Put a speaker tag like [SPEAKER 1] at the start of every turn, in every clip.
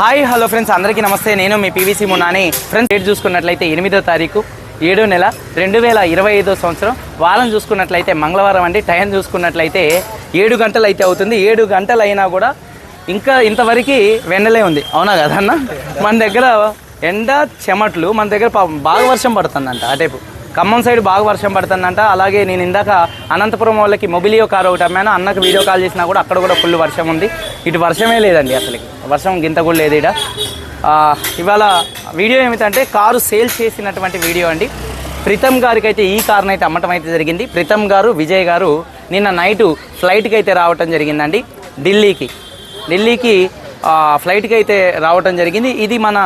[SPEAKER 1] Hi hello friends. అందరికీ నమస్తే. నేను మీ పీవీసీ మున్నాని. ఫ్రెండ్స్ డేట్ చూసుకున్నట్లయితే ఎనిమిదో తారీఖు ఏడో నెల రెండు వేల ఇరవై ఐదో సంవత్సరం. వారం చూసుకున్నట్లయితే మంగళవారం అండి. టైం చూసుకున్నట్లయితే ఏడు గంటలు అయితే అవుతుంది. ఏడు గంటలు అయినా కూడా ఇంకా ఇంతవరకు వెన్నలే ఉంది. అవునా కదన్నా మన దగ్గర ఎండ చెమట్లు మన దగ్గర బాగా వర్షం పడుతుందంట టైపు. ఖమ్మం సైడ్ బాగా వర్షం పడుతుందంట. అలాగే నేను ఇందాక అనంతపురం వాళ్ళకి మొబిలియో కార్ ఒకటి అమ్మాను. అన్నకు వీడియో కాల్ చేసినా కూడా అక్కడ కూడా ఫుల్ వర్షం ఉంది. ఇటు వర్షమే లేదండి అసలు. వర్షం గింత కూడా లేదు ఇక్కడ ఇవాళ వీడియో ఏమిటంటే కారు సేల్ చేసినటువంటి వీడియో అండి. ప్రీతం గారికి అయితే ఈ కార్ని అయితే అమ్మటం అయితే జరిగింది. ప్రీతం గారు విజయ్ గారు నిన్న నైటు ఫ్లైట్కి అయితే రావటం జరిగిందండి. ఢిల్లీకి. ఢిల్లీకి ఫ్లైట్కి అయితే రావటం జరిగింది. ఇది మన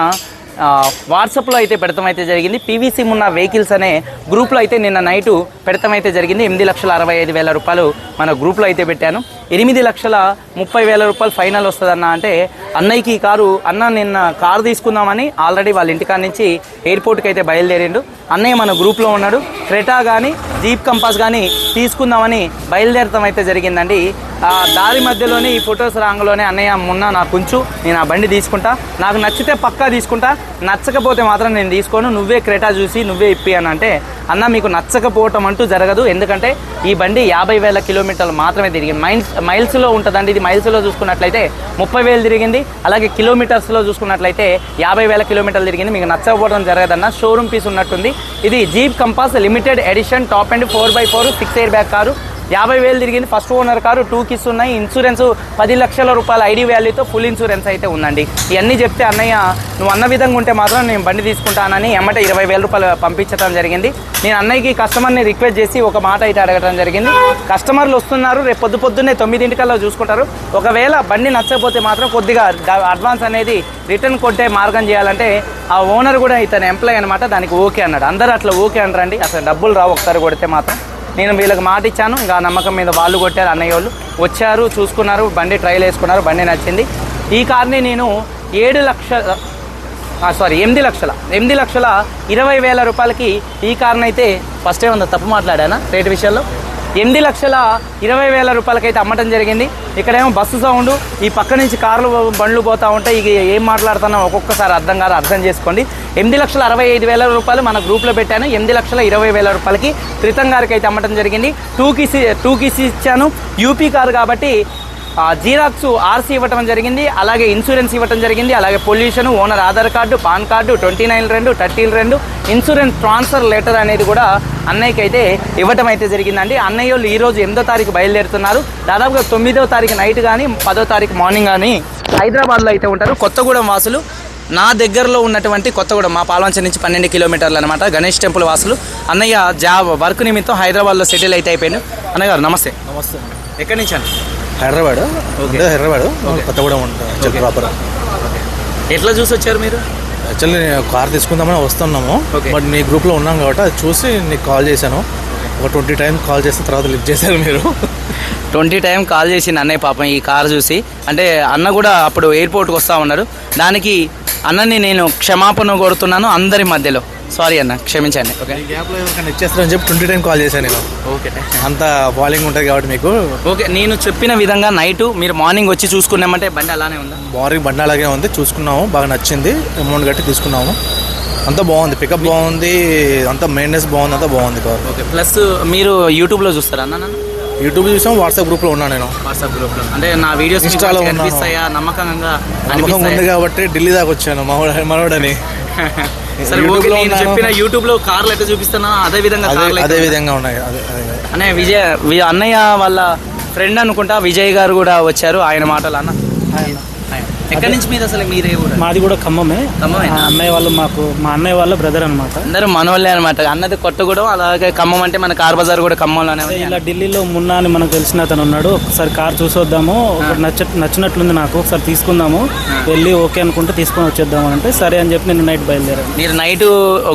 [SPEAKER 1] వాట్సాప్లో అయితే పెడతాం అయితే జరిగింది పీవీసీ ఉన్న వెహికల్స్ అనే గ్రూప్లో అయితే నిన్న నైటు పెడతాం అయితే జరిగింది. ఎనిమిది లక్షల అరవై ఐదు వేల రూపాయలు మన గ్రూప్లో అయితే పెట్టాను. ఎనిమిది లక్షల ముప్పై వేల రూపాయలు ఫైనల్ వస్తుందన్న అంటే అన్నయ్యకి ఈ కారు అన్న నిన్న కారు తీసుకుందామని ఆల్రెడీ వాళ్ళ ఇంటికాడ నుంచి ఎయిర్పోర్ట్కి అయితే బయలుదేరిండు. అన్నయ్య మన గ్రూప్లో ఉన్నాడు. క్రెటా కానీ జీప్ కంపాస్ కానీ తీసుకుందామని బయలుదేరటం అయితే జరిగిందండి. దారి మధ్యలోనే ఈ ఫొటోస్ రాంగ్లోనే అన్నయ్య మొన్న నాకు ఉంచు నేను ఆ బండి తీసుకుంటా. నాకు నచ్చితే పక్కా తీసుకుంటా. నచ్చకపోతే మాత్రం నేను తీసుకోను. నువ్వే క్రెటా చూసి నువ్వే ఇప్పి అని అంటే అన్న మీకు నచ్చకపోవటం అంటూ జరగదు. ఎందుకంటే ఈ బండి యాభై వేల కిలోమీటర్లు మాత్రమే తిరిగింది. మైల్స్ మైల్స్లో ఉంటుందండి ఇది. మైల్స్లో చూసుకున్నట్లయితే ముప్పై వేలు తిరిగింది. అలాగే కిలోమీటర్స్లో చూసుకున్నట్లయితే యాభై వేల కిలోమీటర్లు తిరిగింది. మీకు నచ్చకపోవడం జరగదన్న షోరూమ్ పీస్ ఉన్నట్టుంది. ఇది Jeep Compass limited edition top and four by four six air bag car. యాభై వేలు తిరిగింది. First owner car two keys ఉన్నాయి. ఇన్సూరెన్స్ పది లక్షల రూపాయల ఐడి వ్యాల్యూతో ఫుల్ ఇన్సూరెన్స్ అయితే ఉందండి. ఇవన్నీ చెప్తే అన్నయ్య నువ్వు అన్న విధంగా ఉంటే మాత్రం నేను బండి తీసుకుంటానని ఎమ్మట ఇరవై వేల రూపాయలు పంపించడం జరిగింది. నేను అన్నయ్యకి కస్టమర్ని రిక్వెస్ట్ చేసి ఒక మాట అయితే అడగడం జరిగింది. కస్టమర్లు వస్తున్నారు. రేపు పొద్దు పొద్దున్నే తొమ్మిదింటికల్లా చూసుకుంటారు. ఒకవేళ బండి నచ్చకపోతే మాత్రం కొద్దిగా అడ్వాన్స్ అనేది రిటర్న్ కొట్టే మార్గం చేయాలంటే ఆ ఓనర్ కూడా ఇతను ఎంప్లాయ్ అనమాట దానికి ఓకే అన్నాడు. అందరూ అట్లా ఓకే అంటారండి అసలు డబ్బులు రావు. ఒకసారి కొడితే మాత్రం నేను వీళ్ళకి మాట ఇచ్చాను. ఇంకా నమ్మకం మీద వాళ్ళు కొట్టారు అన్నయ్య వాళ్ళు వచ్చారు చూసుకున్నారు బండి ట్రైల్ వేసుకున్నారు బండి నచ్చింది. ఈ కార్ని నేను ఏడు లక్షల సారీ ఎనిమిది లక్షల ఎనిమిది లక్షల ఇరవై వేల రూపాయలకి ఈ కార్ని అయితే ఫస్ట్ ఏమన్నా తప్పు మాట్లాడానా రేటు విషయంలో? ఎనిమిది లక్షల ఇరవై వేల రూపాయలకైతే అమ్మటం జరిగింది. ఇక్కడేమో బస్సు సౌండ్ ఈ పక్క నుంచి కార్లు బండ్లు పోతా ఉంటాయి. ఇక ఏం మాట్లాడుతున్నా ఒక్కొక్కసారి అర్థం కాదు అర్థం చేసుకోండి. ఎనిమిది లక్షల అరవై ఐదు వేల రూపాయలు మన గ్రూప్లో పెట్టాను. ఎనిమిది లక్షల ఇరవై వేల రూపాయలకి క్రితం గారికి అయితే అమ్మటం జరిగింది. టూ కిసి టూ కిసి ఇచ్చాను. యూపీ కారు కాబట్టి జీరాక్స్ ఆర్సీ ఇవ్వటం జరిగింది అలాగే ఇన్సూరెన్స్ ఇవ్వటం జరిగింది అలాగే pollution owner Aadhaar card PAN card twenty nine రెండు థర్టీన్ రెండు ఇన్సూరెన్స్ ట్రాన్స్ఫర్ లెటర్ అనేది కూడా అన్నయ్యకి అయితే ఇవ్వటం అయితే జరిగిందండి. అన్నయ్య వాళ్ళు ఈరోజు ఎనిమిదో తారీఖు బయలుదేరుతున్నారు. దాదాపుగా తొమ్మిదో తారీఖు నైట్ కానీ పదో తారీఖు మార్నింగ్ కానీ హైదరాబాద్లో అయితే ఉంటారు. కొత్తగూడెం వాసులు నా దగ్గరలో ఉన్నటువంటి కొత్తగూడెం మా పాల్వంచ నుంచి పన్నెండు కిలోమీటర్లు అనమాట గణేష్ టెంపుల్ వాసులు. అన్నయ్య జాబ్ వర్క్ నిమిత్తం హైదరాబాద్లో సెటిల్ అయితే అయిపోయాను అన్నయ్య గారు నమస్తే.
[SPEAKER 2] నమస్తే.
[SPEAKER 1] ఎక్కడి నుంచి అండి?
[SPEAKER 2] హైదరాబాద్. హైదరాబాద్. కొత్తగూడెం ఉంటుంది ప్రాపర్.
[SPEAKER 1] ఎట్లా చూసి వచ్చారు మీరు?
[SPEAKER 2] యాక్చువల్లీ నేను కార్ తీసుకుందామని వస్తున్నాము. బట్ మీ గ్రూప్లో ఉన్నాం కాబట్టి అది చూసి నీకు కాల్ చేశాను. ఒక ట్వంటీ టైం కాల్ చేసిన తర్వాత లిఫ్ట్ చేశారు మీరు.
[SPEAKER 1] ట్వంటీ టైం కాల్ చేసింది అన్నయ్య పాపం ఈ కార్ చూసి. అంటే అన్న కూడా అప్పుడు ఎయిర్పోర్ట్కి వస్తూ ఉన్నారు. దానికి అన్నని నేను క్షమాపణ కోరుతున్నాను అందరి మధ్యలో. సారీ అన్న క్షమించండి ఓకే
[SPEAKER 2] గ్యాప్లో ఎవరికైనా ఇచ్చేస్తారని చెప్పి ట్వంటీ టైం కాల్ చేశాను నేను.
[SPEAKER 1] ఓకే
[SPEAKER 2] అంత ఫాలోయింగ్ ఉంటుంది కాబట్టి మీకు.
[SPEAKER 1] ఓకే నేను చెప్పిన విధంగా నైట్ మీరు మార్నింగ్ వచ్చి చూసుకున్నామంటే బండి అలానే ఉందా?
[SPEAKER 2] మార్నింగ్ బండి అలాగే ఉంది చూసుకున్నాము బాగా నచ్చింది అమౌంట్ కట్టి తీసుకున్నాము. అంతా బాగుంది పికప్ బాగుంది అంతా మెయింటెనెన్స్ బాగుంది అంతా బాగుంది కార్
[SPEAKER 1] ఓకే ప్లస్ మీరు యూట్యూబ్లో చూస్తారా అన్న
[SPEAKER 2] యూట్యూబ్ చూసాం వాట్సాప్ గ్రూప్లో ఉన్నాను నేను.
[SPEAKER 1] వాట్సాప్ గ్రూప్లో అంటే నా వీడియోస్
[SPEAKER 2] ఉన్నాను.
[SPEAKER 1] కనిపిస్తాయా నమ్మకంగా
[SPEAKER 2] నమ్మకం ఉంది కాబట్టి ఢిల్లీ దాకా వచ్చాను మనోడ
[SPEAKER 1] నేను. చెప్పిన యూట్యూబ్లో కార్లు ఎట్లా చూపిస్తున్నా. అదే విధంగా
[SPEAKER 2] అదే విధంగా ఉన్నాయి.
[SPEAKER 1] అన్నయ్య విజయ్ అన్నయ్య వాళ్ళ ఫ్రెండ్ అనుకుంటా విజయ్ గారు కూడా వచ్చారు. ఆయన మాటలు అన్న. ఎక్కడి నుంచి మీరు అసలు మీరే కూడా
[SPEAKER 3] మాది కూడా ఖమ్మమే.
[SPEAKER 1] ఖమ్మమేనా?
[SPEAKER 3] అన్నయ్య వాళ్ళు మాకు మా అన్నయ్య వాళ్ళ బ్రదర్ అనమాట
[SPEAKER 1] అందరూ మనోళ్ళే అనమాట అన్నది కొత్తగూడెం అలాగే ఖమ్మం అంటే మన కార్ బజార్ కూడా ఖమ్మంలోనే ఉంది.
[SPEAKER 3] ఇలా ఢిల్లీలో మున్నా అని మనకు తెలిసిన అతను ఉన్నాడు. ఒకసారి కార్ చూసొద్దాము. ఒకటి నచ్చ నచ్చినట్లుంది నాకు. ఒకసారి తీసుకుందాము. వెళ్ళి ఓకే అనుకుంటే తీసుకొని వచ్చేద్దాం అంటే సరే అని చెప్పి నేను నైట్ బయలుదేరాను.
[SPEAKER 1] మీరు నైట్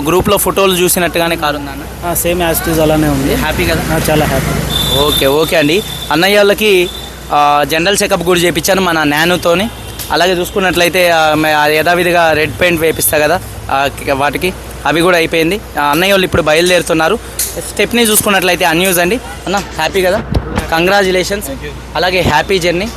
[SPEAKER 1] గ్రూప్లో ఫోటోలు చూసినట్టుగానే కారు ఉందా అన్న?
[SPEAKER 3] సేమ్ యాస్టీజ్ అలానే ఉంది.
[SPEAKER 1] హ్యాపీ కదా?
[SPEAKER 3] ఆ, చాలా హ్యాపీ.
[SPEAKER 1] ఓకే ఓకే అండి. అన్నయ్య వాళ్ళకి జనరల్ చెకప్ కూడా చేయించాను మన నానుతోని అలాగే చూసుకున్నట్లయితే యథావిధిగా రెడ్ పెయింట్ వేపిస్తా కదా వాటికి. అవి కూడా అయిపోయింది. అన్నయ్య వాళ్ళు ఇప్పుడు బయలుదేరుతున్నారు. స్టెప్ని చూసుకున్నట్లయితే అన్యూజ్ అండి. అన్న హ్యాపీ కదా? కంగ్రాచులేషన్స్ అలాగే హ్యాపీ జర్నీ.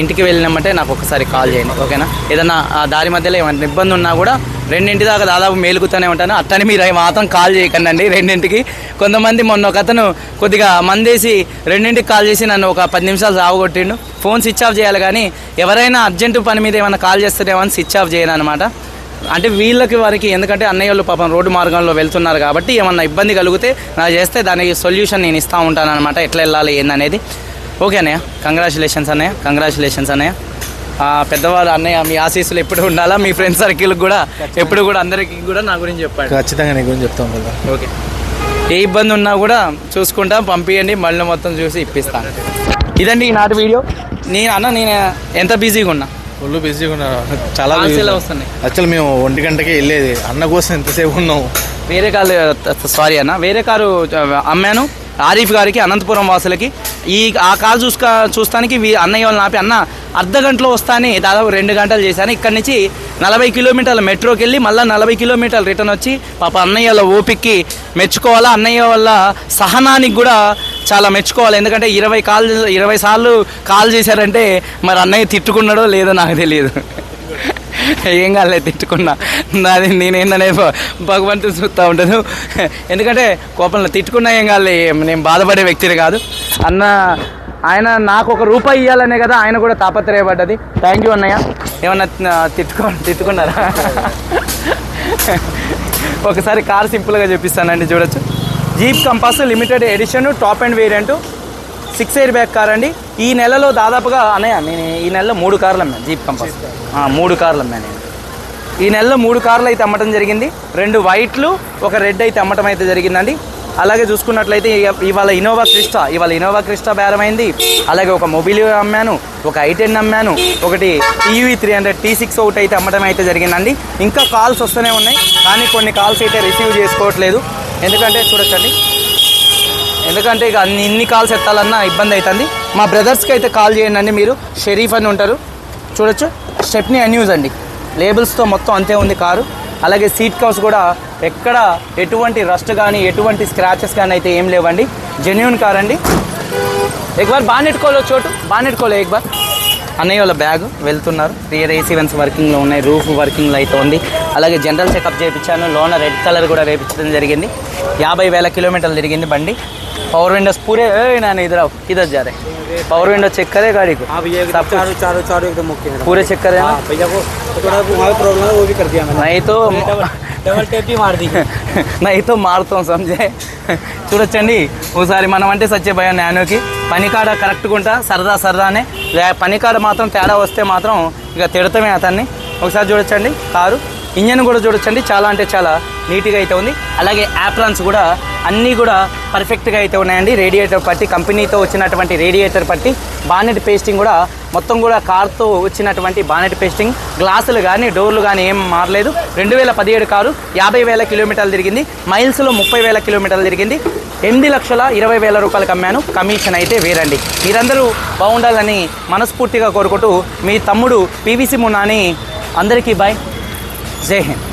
[SPEAKER 1] ఇంటికి వెళ్ళినామంటే నాకు ఒకసారి కాల్ చేయండి ఓకేనా? ఏదన్నా దారి మధ్యలో ఏమైనా ఇబ్బంది ఉన్నా కూడా రెండింటి దాకా దాదాపు మేలుకుతూనే ఉంటాను. అట్టని మీరు మాత్రం కాల్ చేయకండి రెండింటికి కొంతమంది మొన్న ఒక అతను కొద్దిగా మందేసి రెండింటికి కాల్ చేసి నన్ను ఒక పది నిమిషాలు సాగుకొట్టిండు ఫోన్ స్విచ్ ఆఫ్ చేయాలి కానీ ఎవరైనా అర్జెంటు పని మీద ఏమైనా కాల్ చేస్తారేమో అని స్విచ్ ఆఫ్ చేయను అనమాట అంటే వీళ్ళకి వారికి ఎందుకంటే అన్నయ్య వాళ్ళు పాపం రోడ్డు మార్గంలో వెళ్తున్నారు కాబట్టి ఏమన్నా ఇబ్బంది కలిగితే నా చేస్తే దానికి సొల్యూషన్ నేను ఇస్తూ ఉంటాను అనమాట ఎట్లా వెళ్ళాలి ఏందనేది. ఓకే అన్నయ్య. కంగ్రాచులేషన్స్ అన్నయ్య. కంగ్రాచులేషన్స్ అన్నయ్య. పెద్దవాళ్ళు అన్నయ్య మీ ఆశీస్సులు ఎప్పుడు ఉండాలా? మీ ఫ్రెండ్ సర్కిల్ కూడా ఎప్పుడు కూడా అందరికీ కూడా నా గురించి చెప్పండి
[SPEAKER 2] ఖచ్చితంగా నీ గురించి చెప్తాం కదా.
[SPEAKER 1] ఓకే. ఏ ఇబ్బంది ఉన్నా కూడా చూసుకుంటా పంపించండి మళ్ళీ మొత్తం చూసి ఇప్పిస్తాను ఇదండి ఈనాటి వీడియో. నేను అన్న నేను ఎంత బిజీగా ఉన్నా?
[SPEAKER 2] ఫుల్ బిజీగా ఉన్నారు చాలా
[SPEAKER 1] వస్తున్నాయి?
[SPEAKER 2] యాక్చువల్ మేము ఒంటి గంటకే వెళ్ళేది. అన్న కోసం ఎంతసేపు ఉన్నాము?
[SPEAKER 1] వేరే కారు సారీ అన్న. వేరే కారు అమ్మాను ఆరిఫ్ గారికి అనంతపురం వాసులకి ఈ ఆ కాల్ చూసుక చూస్తానికి వీ- అన్నయ్య వాళ్ళని ఆపి అన్న అర్ధ గంటలో వస్తానే దాదాపు రెండు గంటలు చేశాను. ఇక్కడి నుంచి నలభై కిలోమీటర్ల మెట్రోకి వెళ్ళి మళ్ళీ నలభై కిలోమీటర్లు రిటర్న్ వచ్చి పాప అన్నయ్య వాళ్ళ ఓపిక్కి మెచ్చుకోవాలా? అన్నయ్య వాళ్ళ సహనానికి కూడా చాలా మెచ్చుకోవాలి. ఎందుకంటే ఇరవై కాల్ ఇరవై సార్లు కాల్ చేశారంటే మరి అన్నయ్య తిట్టుకున్నాడో లేదో నాకు తెలియదు. ఏం కాలేదు తిట్టుకున్నా. నాది నేనేందనే భ- భగవంతుడు చూస్తూ ఉంటాను ఎందుకంటే కోపంలో తిట్టుకున్నా ఏం కాలే నేను బాధపడే వ్యక్తిని కాదు. అన్న ఆయన నాకు ఒక రూపాయి ఇవ్వాలనే కదా ఆయన కూడా తాపత్రయపడ్డది. థ్యాంక్ యూ అన్నయ్య. ఏమన్నా తిట్టుకో తిట్టుకున్నారా? ఒకసారి కార్ సింపుల్గా చూపిస్తానండి చూడొచ్చు. Jeep Compass limited edition top and variant. Six air bag car అండి. ఈ నెలలో దాదాపుగా అన్నయ్య నేను ఈ నెలలో మూడు కార్లు అమ్మాను జీప్ కంపాస్ ఆ, మూడు కార్లు అమ్మాను నేను. ఈ నెలలో మూడు కార్లు అయితే అమ్మటం జరిగింది. రెండు వైట్లు ఒక రెడ్ అయితే అమ్మటం అయితే జరిగిందండి. అలాగే చూసుకున్నట్లయితే ఇవాళ ఇనోవా క్రిస్టా ఇవాళ ఇనోవా క్రిస్టా బేరమైంది. అలాగే ఒక మొబిల్ అమ్మాను ఒక ఐటెన్ అమ్మాను ఒకటి TV three hundred T six ఒకటి అయితే అమ్మటం అయితే జరిగిందండి. ఇంకా కాల్స్ వస్తూనే ఉన్నాయి కానీ కొన్ని కాల్స్ అయితే రిసీవ్ చేసుకోవట్లేదు. ఎందుకంటే చూడొచ్చండి ఎందుకంటే ఇక అన్ని ఇన్ని కాల్స్ ఎత్తాలన్నా ఇబ్బంది అవుతుంది. మా బ్రదర్స్కి అయితే కాల్ చేయండి అండి మీరు. షరీఫ్ అని ఉంటారు. చూడొచ్చు. స్టెప్ని అన్యూజ్ అండి. లేబుల్స్తో మొత్తం అంతే ఉంది కారు. అలాగే సీట్ కవర్స్ కూడా ఎక్కడ ఎటువంటి రస్ట్ కానీ ఎటువంటి స్క్రాచెస్ కానీ అయితే ఏం లేవండి. జెన్యున్ కార్ అండి. ఎక్బార్ బాగా చోటు. బాగా నెట్టుకోలే ఎక్బార్? అన్నయ్య వాళ్ళ బ్యాగ్ వెళ్తున్నారు. రియర్ ఏసీ వెన్స్ వర్కింగ్లో ఉన్నాయి. రూఫ్ వర్కింగ్లో అయితే ఉంది. అలాగే జనరల్ చెకప్ చేయించాను. లోన రెడ్ కలర్ కూడా వేయించడం జరిగింది. యాభై వేల కిలోమీటర్లు తిరిగింది బండి. पावर విండోస్ पूरे ए, ना नहीं इधर आओ किधर जा रहे पावर विंडो चेक करे गाड़ी को हाँ भैया
[SPEAKER 3] चारों चारों चारों एकदम है
[SPEAKER 1] पूरे चेक करे
[SPEAKER 3] भैया को थोड़ा प्रॉब्लम है वो भी कर दिया मैंने।
[SPEAKER 1] नहीं तो
[SPEAKER 3] డబల్ టేపీ
[SPEAKER 1] నైతో మారుతాం సంజయ్ చూడొచ్చండి ఒకసారి మనం అంటే సచ్చే భయం నానోకి పనికాడ కరెక్ట్గా ఉంటా సరదా సరదానే పనికాడ మాత్రం తేడా వస్తే మాత్రం ఇక తిడతామే అతన్ని ఒకసారి చూడొచ్చండి కారు ఇంజన్ కూడా చూడొచ్చండి చాలా అంటే చాలా నీట్గా అయితే ఉంది. అలాగే యాప్రాన్స్ కూడా అన్నీ కూడా పర్ఫెక్ట్గా అయితే ఉన్నాయండి. రేడియేటర్ పట్టి కంపెనీతో వచ్చినటువంటి రేడియేటర్ పట్టి బానెట్ పేస్టింగ్ కూడా మొత్తం కూడా కార్తో వచ్చినటువంటి బానెట్ పేస్టింగ్. గ్లాసులు కానీ డోర్లు కానీ ఏం మారలేదు. రెండు వేల పదిహేడు కారు యాభై వేల కిలోమీటర్లు తిరిగింది. మైల్స్లో ముప్పై వేల కిలోమీటర్లు తిరిగింది. ఎనిమిది లక్షల ఇరవై వేల రూపాయలకు అమ్మాను కమిషన్ అయితే వేరండి. మీరందరూ బాగుండాలని మనస్ఫూర్తిగా కోరుకుంటూ మీ తమ్ముడు పీవీసీ మున్నాని అందరికీ బాయ్. జై హింద్.